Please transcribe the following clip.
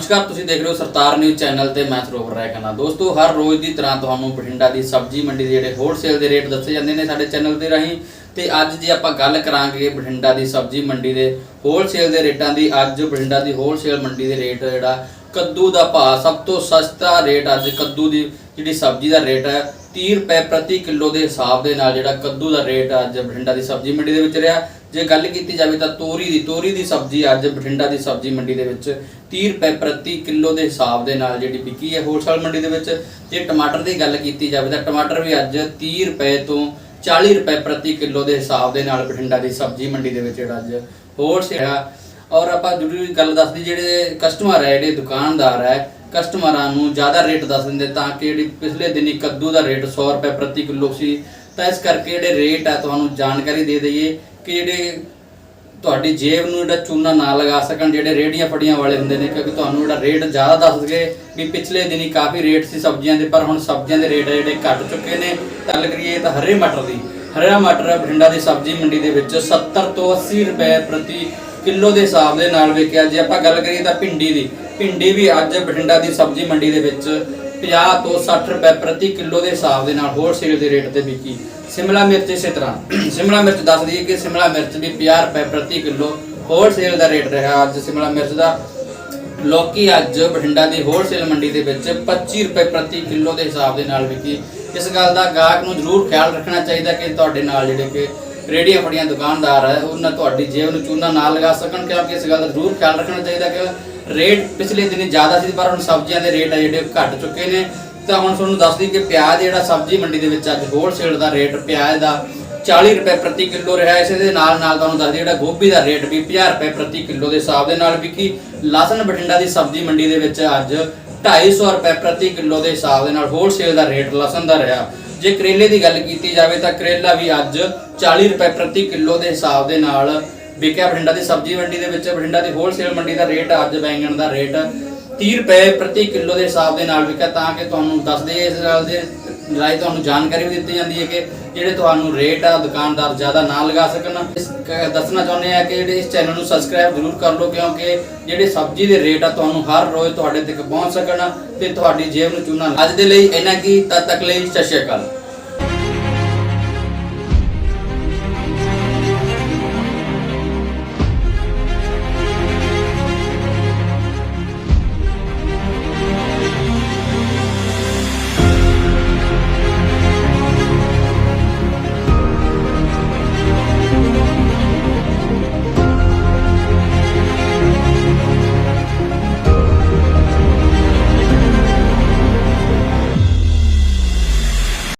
ਨਮਸਕਾਰ, ਤੁਸੀਂ ਦੇਖ ਰਹੇ ਹੋ ਸਰਦਾਰ ਨਿਊਜ਼ ਚੈਨਲ ਤੇ ਮੈਂ ਸਰੋਵਰ ਰਾਏ ਖੰਨਾ ਦੋਸਤੋ, ਹਰ ਰੋਜ਼ ਦੀ ਤਰ੍ਹਾਂ ਤੁਹਾਨੂੰ ਬਠਿੰਡਾ ਦੀ ਸਬਜ਼ੀ ਮੰਡੀ ਦੇ ਜਿਹੜੇ ਹੋਲਸੇਲ ਦੇ ਰੇਟ ਦੱਸੇ ਜਾਂਦੇ ਨੇ ਸਾਡੇ ਚੈਨਲ ਦੇ ਰਾਹੀਂ। ਤੇ ਅੱਜ ਜੇ ਆਪਾਂ ਗੱਲ ਕਰਾਂਗੇ ਬਠਿੰਡਾ ਦੀ ਸਬਜ਼ੀ ਮੰਡੀ ਦੇ ਹੋਲਸੇਲ ਦੇ ਰੇਟਾਂ ਦੀ, ਅੱਜ ਬਠਿੰਡਾ ਦੀ ਹੋਲਸੇਲ ਮੰਡੀ ਦੇ ਰੇਟ ਜਿਹੜਾ, ਕੱਦੂ ਦਾ ਭਾਅ ਸਭ ਤੋਂ ਸਸਤਾ ਰੇਟ ਅੱਜ ਕੱਦੂ ਦੀ ਜਿਹੜੀ ਸਬਜ਼ੀ ਦਾ ਰੇਟ ਹੈ 30 ਰੁਪਏ ਪ੍ਰਤੀ ਕਿਲੋ ਦੇ ਹਿਸਾਬ ਦੇ ਨਾਲ ਜਿਹੜਾ ਕੱਦੂ ਦਾ ਰੇਟ ਅੱਜ ਬਠਿੰਡਾ ਦੀ ਸਬਜ਼ੀ ਮੰਡੀ ਦੇ ਵਿੱਚ ਰਿਹਾ। ਜੇ ਗੱਲ ਕੀਤੀ ਜਾਵੇ ਤਾਂ ਤੋਰੀ ਦੀ ਤੋਰੀ ਦੀ ਸਬਜ਼ੀ ਅੱਜ ਬਠਿੰਡਾ ਦੀ ਸਬਜ਼ੀ ਮੰਡੀ ਦੇ ਵਿੱਚ 30 ਰੁਪਏ ਪ੍ਰਤੀ ਕਿਲੋ ਦੇ ਹਿਸਾਬ ਦੇ ਨਾਲ ਜਿਹੜੀ ਵਿਕੀ ਹੈ ਹੋਲਸੇਲ ਮੰਡੀ ਦੇ ਵਿੱਚ। ਜੇ ਟਮਾਟਰ ਦੀ ਗੱਲ ਕੀਤੀ ਜਾਵੇ ਤਾਂ ਟਮਾਟਰ ਵੀ ਅੱਜ 30 ਰੁਪਏ ਤੋਂ 40 ਰੁਪਏ ਪ੍ਰਤੀ ਕਿਲੋ ਦੇ ਹਿਸਾਬ ਦੇ ਨਾਲ ਬਠਿੰਡਾ ਦੀ ਸਬਜ਼ੀ ਮੰਡੀ ਦੇ ਵਿੱਚ ਜਿਹੜਾ ਅੱਜ ਹੋਲਸੇਲ ਆ ਔਰ ਆਪਾਂ ਜ਼ਰੂਰੀ ਗੱਲ ਦੱਸਦੀ ਜਿਹੜੇ ਕਸਟਮਰ ਹੈ, ਜਿਹੜੇ ਦੁਕਾਨਦਾਰ ਹੈ ਕਸਟਮਰਾਂ ਨੂੰ ਜ਼ਿਆਦਾ ਰੇਟ ਦੱਸ ਦਿੰਦੇ ਤਾਂ ਕਿ ਜਿਹੜੀ ਪਿਛਲੇ ਦਿਨੀ ਕੱਦੂ ਦਾ ਰੇਟ 100 ਰੁਪਏ ਪ੍ਰਤੀ ਕਿਲੋ ਸੀ, ਤਾਂ ਇਸ ਕਰਕੇ ਜਿਹੜੇ ਰੇਟ ਆ ਤੁਹਾਨੂੰ ਜਾਣਕਾਰੀ ਦੇ ਦਈਏ ਕਿ ਜਿਹੜੇ ਤੁਹਾਡੀ ਜੇਬ ਨੂੰ ਜਿਹੜਾ ਚੂਨਾ ਨਾ ਲਗਾ ਸਕਣ, ਜਿਹੜੇ ਰੇੜੀਆਂ ਫੜੀਆਂ ਵਾਲੇ ਹੁੰਦੇ ਨੇ, ਕਿਉਂਕਿ ਤੁਹਾਨੂੰ ਜਿਹੜਾ ਰੇਟ ਜ਼ਿਆਦਾ ਦੱਸ ਦਗੇ ਵੀ ਪਿਛਲੇ ਦਿਨੀ ਕਾਫੀ ਰੇਟ ਸੀ ਸਬਜ਼ੀਆਂ ਦੇ, ਪਰ ਹੁਣ ਸਬਜ਼ੀਆਂ ਦੇ ਰੇਟ ਜਿਹੜੇ ਘਟ ਚੁੱਕੇ ਨੇ। ਗੱਲ ਕਰੀਏ ਤਾਂ ਹਰੇ ਮਟਰ ਦੀ। ਹਰਾ ਮਟਰ ਬਠਿੰਡਾ ਦੀ ਸਬਜ਼ੀ ਮੰਡੀ ਦੇ ਵਿੱਚ 70 ਤੋਂ 80 ਰੁਪਏ ਪ੍ਰਤੀ ਕਿਲੋ ਦੇ ਹਿਸਾਬ ਦੇ ਨਾਲ ਵੇਖਿਆ ਜੇ ਆਪਾਂ ਗੱਲ ਕਰੀਏ ਤਾਂ ਭਿੰਡੀ ਦੀ, ਭਿੰਡੀ ਵੀ ਅੱਜ ਬਠਿੰਡਾ ਦੀ ਸਬਜ਼ੀ ਮੰਡੀ ਦੇ ਵਿੱਚ 50 ਤੋਂ 60 ਰੁਪਏ ਪ੍ਰਤੀ ਕਿਲੋ ਦੇ ਹਿਸਾਬ ਦੇ ਨਾਲ ਹੋਲਸੇਲ ਦੇ ਰੇਟ ਤੇ ਵਿਕੀ ਸਿਮਲਾ ਮਿਰਚ ਇਸੇ ਤਰ੍ਹਾਂ। ਸਿਮਲਾ ਮਿਰਚ ਦੱਸ ਦਈਏ ਕਿ ਸਿਮਲਾ ਮਿਰਚ ਵੀ 50 ਰੁਪਏ ਪ੍ਰਤੀ ਕਿਲੋ ਹੋਲਸੇਲ ਦਾ ਰੇਟ ਰਿਹਾ ਅੱਜ ਸਿਮਲਾ ਮਿਰਚ ਦਾ। ਲੋਕੀ ਅੱਜ ਬਠਿੰਡਾ ਦੀ ਹੋਲਸੇਲ ਮੰਡੀ ਦੇ ਵਿੱਚ 25 ਰੁਪਏ ਪ੍ਰਤੀ ਕਿਲੋ ਦੇ ਹਿਸਾਬ ਦੇ ਨਾਲ ਵਿਕੀ ਇਸ ਗੱਲ ਦਾ ਗਾਹਕ ਨੂੰ ਜ਼ਰੂਰ ਖਿਆਲ ਰੱਖਣਾ ਚਾਹੀਦਾ ਕਿ ਤੁਹਾਡੇ ਨਾਲ ਜਿਹੜੇ ਕਿ ਰੇੜੀਆਂ ਫੜੀਆਂ ਦੁਕਾਨਦਾਰ ਹੈ ਉਹਨਾਂ ਤੁਹਾਡੀ ਜੇਬ ਨੂੰ ਚੂਨਾ ਨਾ ਲਗਾ ਸਕਣ, ਕਿਉਂਕਿ ਇਸ ਗੱਲ ਦਾ ਜ਼ਰੂਰ ਖਿਆਲ ਰੱਖਣਾ ਚਾਹੀਦਾ ਕਿ ਰੇਟ ਪਿਛਲੇ ਦਿਨੀ ਜ਼ਿਆਦਾ ਸੀ, ਪਰ ਹੁਣ ਸਬਜ਼ੀਆਂ ਦੇ ਰੇਟ ਆ ਜਿਹੜੇ ਘਟ ਚੁੱਕੇ ਨੇ। ਤਾਂ ਹੁਣ ਤੁਹਾਨੂੰ ਦੱਸ ਦਈਏ ਕਿ ਪਿਆਜ਼ ਜਿਹੜਾ ਸਬਜ਼ੀ ਮੰਡੀ ਦੇ ਵਿੱਚ ਅੱਜ ਹੋਲਸੇਲ ਦਾ ਰੇਟ, ਪਿਆਜ਼ ਦਾ 40 ਰੁਪਏ ਪ੍ਰਤੀ ਕਿਲੋ ਰਿਹਾ। ਇਸੇ ਦੇ ਨਾਲ ਨਾਲ ਤੁਹਾਨੂੰ ਦੱਸ ਦਈਏ ਜਿਹੜਾ ਗੋਭੀ ਦਾ ਰੇਟ ਵੀ 50 ਰੁਪਏ ਪ੍ਰਤੀ ਕਿਲੋ ਦੇ ਹਿਸਾਬ ਦੇ ਨਾਲ ਵਿਕੀ, ਲਸਣ ਬਠਿੰਡਾ ਦੀ ਸਬਜ਼ੀ ਮੰਡੀ ਦੇ ਵਿੱਚ ਅੱਜ 250 ਰੁਪਏ ਪ੍ਰਤੀ ਕਿਲੋ ਦੇ ਹਿਸਾਬ ਦੇ ਨਾਲ ਹੋਲਸੇਲ ਦਾ ਰੇਟ ਲਸਣ ਦਾ ਰਿਹਾ। ਜੇ ਕਰੇਲੇ ਦੀ ਗੱਲ ਕੀਤੀ ਜਾਵੇ ਤਾਂ ਕਰੇਲਾ ਵੀ ਅੱਜ 40 ਰੁਪਏ ਪ੍ਰਤੀ ਕਿਲੋ ਦੇ ਹਿਸਾਬ ਦੇ ਨਾਲ ਵਿਕਿਆ ਬਠਿੰਡਾ ਦੀ ਸਬਜ਼ੀ ਮੰਡੀ ਦੇ ਵਿੱਚ, ਬਠਿੰਡਾ ਦੀ ਹੋਲਸੇਲ ਮੰਡੀ ਦਾ ਰੇਟ ਅੱਜ ਬੈਂਗਣ ਦਾ ਰੇਟ 30 ਰੁਪਏ ਪ੍ਰਤੀ ਕਿਲੋ ਦੇ ਹਿਸਾਬ ਦੇ ਨਾਲ ਵਿਕਿਆ, ਤਾਂ ਕਿ ਤੁਹਾਨੂੰ ਦੱਸਦੇ ਇਸ ਗੱਲ ਦੇ ਰਾਈ ਤੁਹਾਨੂੰ ਜਾਣਕਾਰੀ ਵੀ ਦਿੱਤੀ ਜਾਂਦੀ ਹੈ ਕਿ ਜਿਹੜੇ ਤੁਹਾਨੂੰ ਰੇਟ ਆ, ਦੁਕਾਨਦਾਰ ਜ਼ਿਆਦਾ ਨਾ ਲਗਾ ਸਕਣ। ਇਸ ਦੱਸਣਾ ਚਾਹੁੰਦੇ ਆ ਕਿ ਜਿਹੜੇ ਇਸ ਚੈਨਲ ਨੂੰ ਸਬਸਕ੍ਰਾਈਬ ਜ਼ਰੂਰ ਕਰ ਲਓ, ਕਿਉਂਕਿ ਜਿਹੜੇ ਸਬਜ਼ੀ ਦੇ ਰੇਟ ਆ, ਤੁਹਾਨੂੰ ਹਰ ਰੋਜ਼ ਤੁਹਾਡੇ ਤੱਕ ਪਹੁੰਚ ਸਕਣ ਤੇ ਤੁਹਾਡੀ ਜੇਬ ਨੂੰ ਚੂਨਾ ਅੱਜ ਦੇ ਲਈ ਇਹਨਾਂ ਕੀ ਤਦ ਤੱਕ ਲਈ, ਸਤਿ ਸ਼੍ਰੀ ਅਕਾਲ।